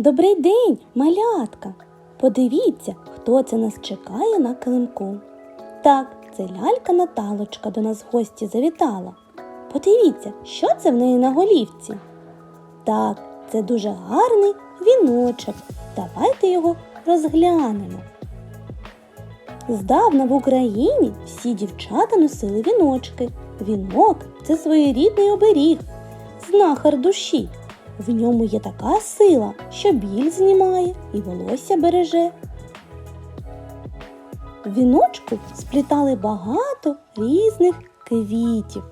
Добрий день, малятка! Подивіться, хто це нас чекає на килимку. Так, це лялька Наталочка до нас в гості завітала. Подивіться, що це в неї на голівці. Так, це дуже гарний віночок. Давайте його розглянемо. Здавна в Україні всі дівчата носили віночки. Вінок це своєрідний оберіг, знахар душі. В ньому є така сила, що біль знімає і волосся береже. В віночку сплітали багато різних квітів.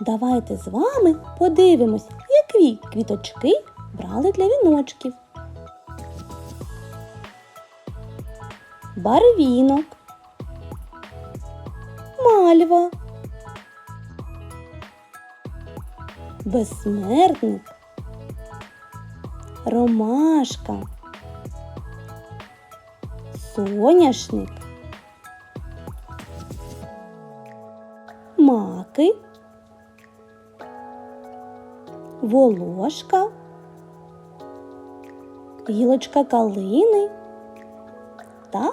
Давайте з вами подивимось, які квіточки брали для віночків. Барвінок, мальва, безсмертник, ромашка, соняшник, маки, волошка, гілочка калини та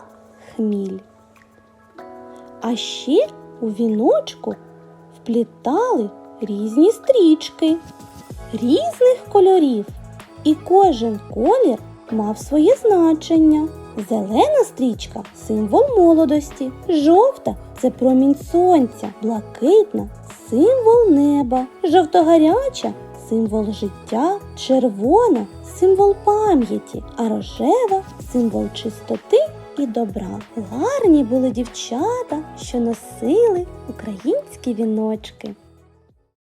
хміль. А ще у віночку вплітали різні стрічки різних кольорів, і кожен колір мав своє значення. Зелена стрічка символ молодості, жовта це промінь сонця, блакитна символ неба, жовтогаряча символ життя, червона символ пам'яті, а рожева символ чистоти і добра. Гарні були дівчата, що носили українські віночки.